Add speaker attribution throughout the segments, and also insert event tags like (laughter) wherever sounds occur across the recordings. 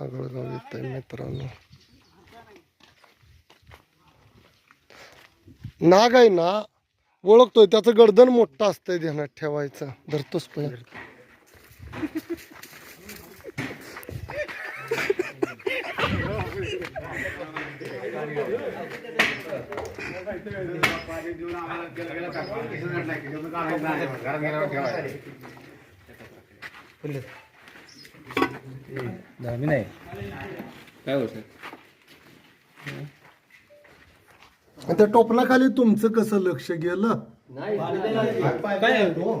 Speaker 1: आगळगाव येत आहे मित्रांनो नाग आहे ना ओळखतोय त्याचं गर्दन मोठं असतंय ध्यानात ठेवायचं. धरतोच पण.
Speaker 2: धामी नाही. काय होत?
Speaker 1: त्या टोपणाखाली तुमचं कसं लक्ष गेलं?
Speaker 2: काय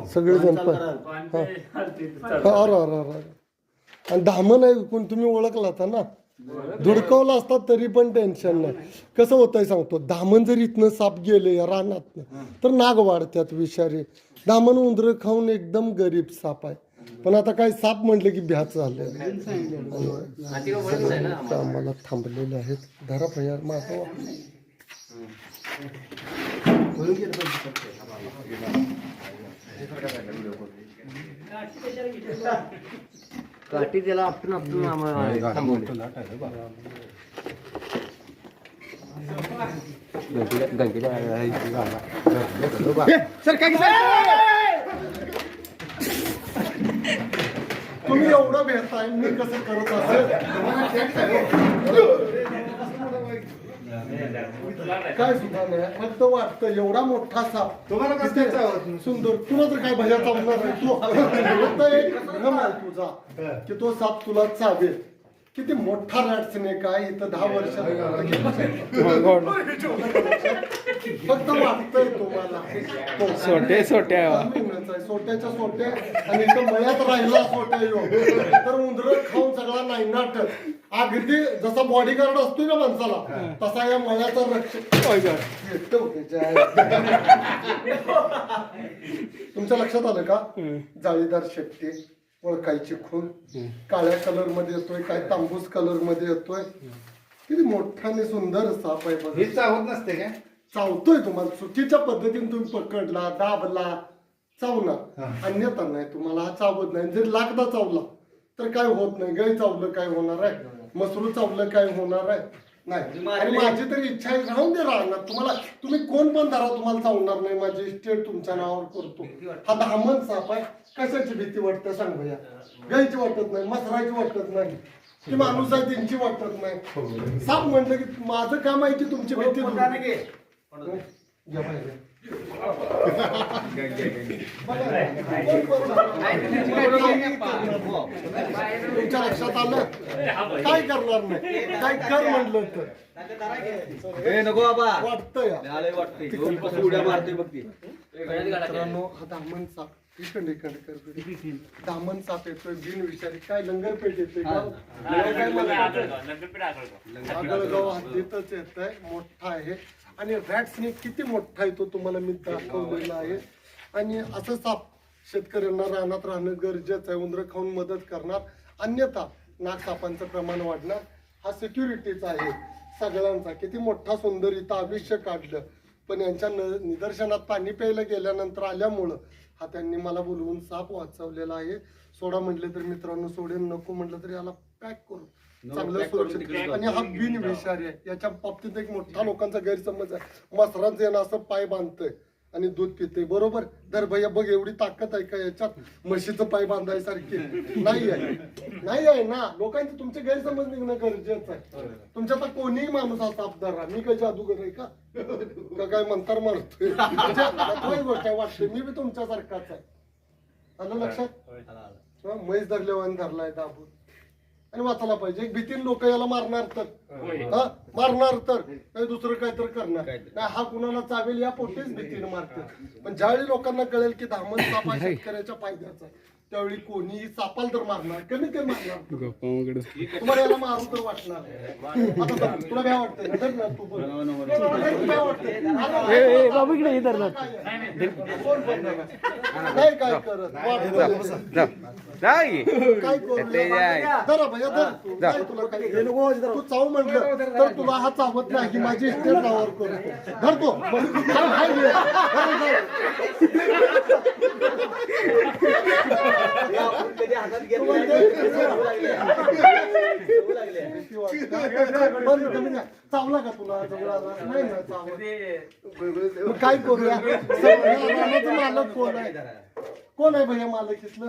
Speaker 1: सगळे जण पण अरे अरे अरे. आणि धामण आहे कोण तुम्ही ओळखला होता ना? धुडकवला असता तरी पण टेन्शन नाही. कसं होतंय सांगतो धामण जर इथनं साप गेले या रानात तर नाग वाढतात विषारी. धामण उंदर खाऊन एकदम गरीब साप आहे. पण आता काही साप म्हटलं की भ्याच झाले. आम्हाला थांबलेले आहेत. धरा भैया माझं
Speaker 3: काठी त्याला आपटून आपटून आम्हाला थांबवले.
Speaker 1: तुम्ही एवढं भेटताय मी कसं करत असेल? काय सुद्धा नाही फक्त वाटतं एवढा मोठा साप
Speaker 4: तुम्हाला कसं
Speaker 1: सुंदर तुला तर काय भया चावणार नाही. तू फक्त एक भ्रम आहे तुझा की तो साप तुला चावेल. किती मोठा रॅटस्नेक आहे इथं दहा वर्ष फक्त वाटतंय तुम्हाला. तो.
Speaker 2: सोटे.
Speaker 1: सोट्याच्या सोट्या आणि इथं मयात राहिला सोट्या यो. तर उंदर खाऊन सगळा नाही नाट अगदी जसा बॉडीगार्ड असतो ना माणसाला तसा या मयाचा रक्षक. तुमच्या लक्षात आलं का? जाळीदार शेपटी ओळखायची खून. काळ्या कलरमध्ये येतोय काय तांबूस कलरमध्ये येतोय किती मोठा आणि सुंदर साप आहे बघा.
Speaker 4: हे चावत नसते काय?
Speaker 1: चावतोय तुम्हाला. चुकीच्या पद्धतीने तुम्ही पकडला दाबला चावला. अन्यथा नाही तुम्हाला हा चावत नाही. जर लाकदा चावला तर काय होत नाही. गाय चावलं काय होणार आहे? मसरू चावलं काय होणार आहे? नाही. आणि माझी तरी इच्छा आहे राहून दे राहणार तुम्हाला तुम्ही कोण पण धरा तुम्हाला चावणार नाही. माझी स्टेट तुमच्या नावावर करतो. हा धामण साप आहे कशाची भीती वाटते सांग भैया गायची वाटत नाही मसराची वाटत नाही. ती माणूस आहे त्यांची वाटत नाही. साप म्हटलं की माझं काम आहे की तुमची भीती दूर घ्या पाहिजे. तुमच्या लक्षात आलं काय करणार नाही? काय कर म्हणलं तर?
Speaker 3: नको बाबा.
Speaker 1: वाटतं या
Speaker 3: आले वाटते घेऊन पासून उड्या मारते बघ ती.
Speaker 1: मित्रांनो हा दामन साप इकडे इकडे कर दामन साप येतोय बिन विषारी. काय लंगरपेठ मला आगळगाव हद्दीतच येत आहे मोठा आहे. आणि रॅट स्नेक किती मोठा आहे तो तुम्हाला मी दाखवलेला आहे. आणि असं साप शेतकऱ्यांना रानात राहणं गरजेचं आहे. उंदरं खाऊन मदत करणार. अन्यथा नागसापांचं प्रमाण वाढणार. हा सिक्युरिटीचा आहे. सगळ्यांचा. किती मोठा सुंदर इथं आयुष्य काढलं. पण यांच्या न- निदर्शनात पाणी प्यायला गेल्यानंतर आल्यामुळं हा त्यांनी मला बोलवून साप वाचवलेला आहे. सोडा म्हटले तर मित्रांनो सोडेन नको म्हटलं तरी याला पॅक करू. चांगलं सुरक्षित आणि हा बिन विषारी आहे. याच्या बाबतीत एक मोठा लोकांचा गैरसमज आहे. मसरांचं यानं असं पाय बांधतंय. आणि दूध पिते बरोबर? तर भैया बघ एवढी ताकद आहे का याच्यात? म्हशीचं पाय बांधायसारखी नाही आहे. नाही आहे ना. लोकांचे तुमचे गैरसमज निघणं गरजेचं आहे. तुमच्या आता कोणीही माणूस असा अबदार मी काय जादूगर आहे का? का काय मंतर मारतोय? म्हणजे गोष्ट आहे वाटते? मी बी तुमच्यासारखाच आहे. आलं लक्षात? म्हैस धरल्यावर धरलाय दाबून. आणि वाचायला पाहिजे. एक भीतीन लोक याला मारणार तर. हा? मारणार तर. काही दुसरं काय तर करणार. नाही हा कुणाला चावेल या पोटीच भीतीने मारते पण ज्यावेळी लोकांना कळेल की धामण साप शेतकऱ्याच्या फायद्याचा त्यावेळी कोणीही सापाल तर मारणार कमी ते मारणार. तुम्हाला याला मारू तर वाटणार. आता बघ, तुला काय वाटतंय. ना? धर ना तू बोल. तुला काय वाटतंय?
Speaker 2: बाबू इकडे येतात ना.
Speaker 1: कोण बोलणार? नाही. काय करत. वाटतंय.
Speaker 2: जाय
Speaker 1: काय करू? धरा भैया धर तू. काय तुला काय तू चाव म्हटलं तर तुला हा चावत नाही की माझी इस्टेट करतो. धरतो हाय, (laughs) चावला का तुला नाही ना चावला काय करूया मालक कोण आहे. कोण आहे भैया मालक इथलं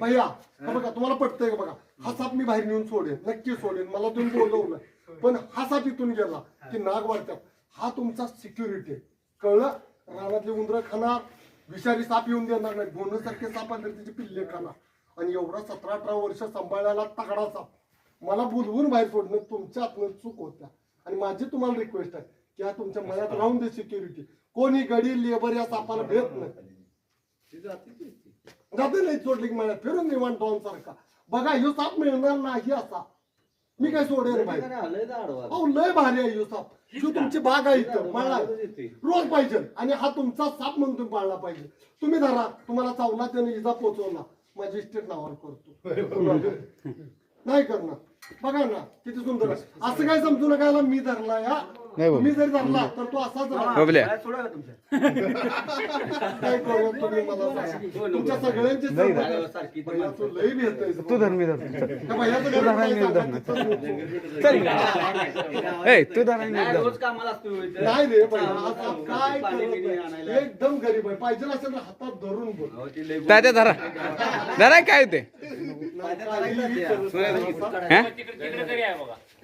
Speaker 1: भैया बघा तुम्हाला पटतंय का बघा हा साप मी बाहेर नेऊन सोडेन नक्की सोडेन मला तुम्ही बोलवलं पण हा साप इथून गेला की नाग वाढतात हा तुमचा सिक्युरिटी कळलं? रानातले उंदर खाणार विषारी साप येऊन देणार नाही भोनसारखे साप आले त्याचे पिल्ले खाणार. आणि एवढा सतरा अठरा वर्ष सांभाळायला तगडा साप. मला बोलवून बाहेर सोडणं तुमच्या हातनं चूक होत्या. आणि माझी तुम्हाला रिक्वेस्ट आहे की हा तुमच्या मनात राहून दे सिक्युरिटी कोणी गडी लेबर या सापाला भेट नाही. जाते नाही सोडली की मला फिरून निवांत डॉन सारखा. बघा ह्यो साप मिळणार नाही असा. मी काय बाई अहो लय भारी आहे ह्यो साप. ह्यो तुमची बाग आहे इथं माळा रोज पाहिजे. आणि हा तुमचा साप म्हणून तुम्ही पाळला पाहिजे. तुम्ही धरा तुम्हाला चावला त्याने इजा पोचवला. माझी इस्टेट नावावर करतो. (laughs) नाही करणार. बघा ना किती सुंदर. असं काय समजू नका मी धरला या.
Speaker 2: नाही बाबा.
Speaker 1: तुम्ही जरी धरला तर तो असाच राहणार.
Speaker 2: बबल्या. (laughs)
Speaker 1: काय करू तुम्ही मला सांगा. तुमच्या सगळ्यांचे भैया, तू लई (laughs)
Speaker 2: तू धर मी धर
Speaker 1: त्या भैयाचं घर काय सांगा, तिथं नको.
Speaker 2: ए तू धर मी धर
Speaker 3: रोज कामाला असतो इथं.
Speaker 1: नाही रे भैया आता काय
Speaker 3: पाणी बिणी
Speaker 1: करत
Speaker 3: आणायला.
Speaker 1: नाही. एकदम गरीब आहे. पाहिजे असेल तर हातात धरून बोल.
Speaker 3: अहो, ती लय
Speaker 2: तात्या धरा. धरा काय ते?
Speaker 1: काहीही करत नाही. असा.
Speaker 2: हा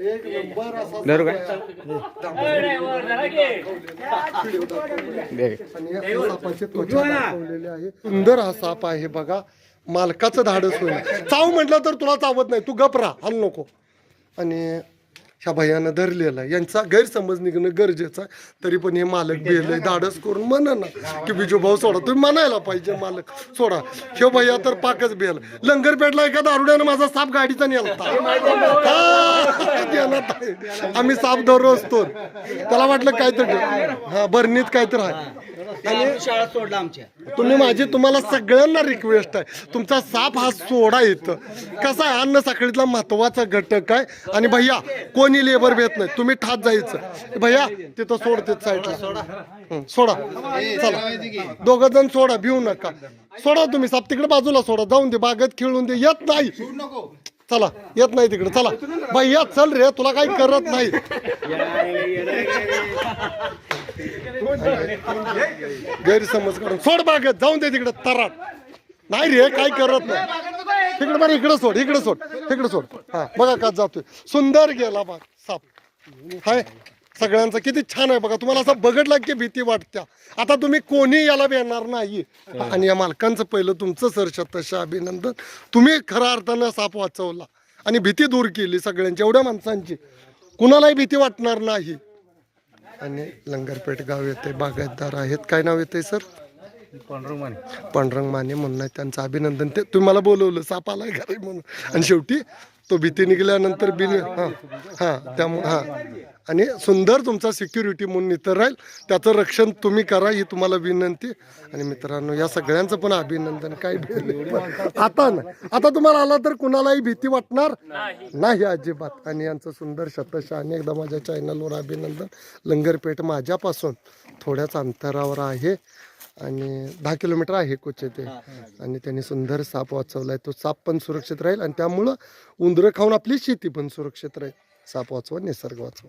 Speaker 1: एक नंबर असा
Speaker 2: धरू काय? दे.
Speaker 1: आणि या सापाचे त्वचा दाखवलेले आहे. सुंदर हा साप आहे बघा. मालकाचं धाडस होईल. चाव म्हटलं तर तुला चावत नाही. तू गप राहा. हल नको. आणि ह्या भैयानं धरलेला आहे. यांचा गैरसमज निघणं गरजेचं आहे. तरी पण हे मालक बिले धाडस करून म्हणा ना की बिजू भाऊ सोडा. तुम्ही म्हणायला पाहिजे मालक. सोडा. ह्यो भैया तर पाकच बेल. लंगर पेटला एका दारुड्यानं माझा साप गाडीचा हा, आहे. (laughs) आम्ही साप धरू असतो. त्याला वाटलं काहीतरी. हा बरणीत काहीतरी आहे.
Speaker 3: आणि शाळा सोडला आमच्या.
Speaker 1: तुम्ही माझी तुम्हाला सगळ्यांना रिक्वेस्ट आहे. तुमचा साप हा सोडा इथं. कसा आहे? अन्न साखळीतला महत्त्वाचा घटक आहे आणि भैया कोणी लेबर भेट नाही. तुम्ही ठात जायचं. भैया तिथं सोडते साईडला हं, सोडा. चला. दोघ जण सोडा भिवू नका. सोडा तुम्ही साप तिकडे बाजूला सोडा. जाऊन दे बागेत खेळून दे. येत नाही. चला येत नाही तिकडे. चला. भैया चल रे तुला काही करत नाही. गैरसमज करून सोड बाग जाऊन दे तिकडे तराट. नाही रे काय करत नाही. तिकडे बरं इकडे सोड इकडे सोड इकडं सोड. हा बघा का जातोय. सुंदर गेला बाग साप. हाय सगळ्यांचं किती छान आहे बघा. तुम्हाला असं बघडला की भीती वाटत्या. आता तुम्ही कोणी याला भेणार नाही. आणि या मालकांचं पहिलं तुमचं सर शतश अभिनंदन. तुम्ही खऱ्या अर्थानं साप वाचवला. आणि भीती दूर केली सगळ्यांची एवढ्या माणसांची. कुणालाही भीती वाटणार नाही. आणि लंगरपेठ गाव येते बागायतदार आहेत. काय नाव येते सर? पांडुरंग माने म्हणून आहे त्यांचं अभिनंदन. ते तुम्हाला बोलवलं. सापाला घरी म्हणून. आणि शेवटी तो भीती निघाल्यानंतर बिन हां हां त्यामुळे हां. आणि सुंदर तुमचा सिक्युरिटी म्हणून इतर राहील. त्याचं रक्षण तुम्ही करा ही तुम्हाला विनंती. आणि मित्रांनो या सगळ्यांचं पण अभिनंदन. काय आता ना आता तुम्हाला आला तर कुणालाही भीती वाटणार नाही अजिबात. आणि यांचं सुंदर शतश एकदा माझ्या चॅनलवर अभिनंदन. लंगरपेठ माझ्यापासून थोड्याच अंतरावर आहे. आणि दहा किलोमीटर आहे कोचे ते आणि त्यांनी सुंदर साप वाचवलाय. तो साप पण सुरक्षित राहील आणि त्यामुळं उंदरं खाऊन आपली शेती पण सुरक्षित राहील. साप वाचवा निसर्ग वाचवा.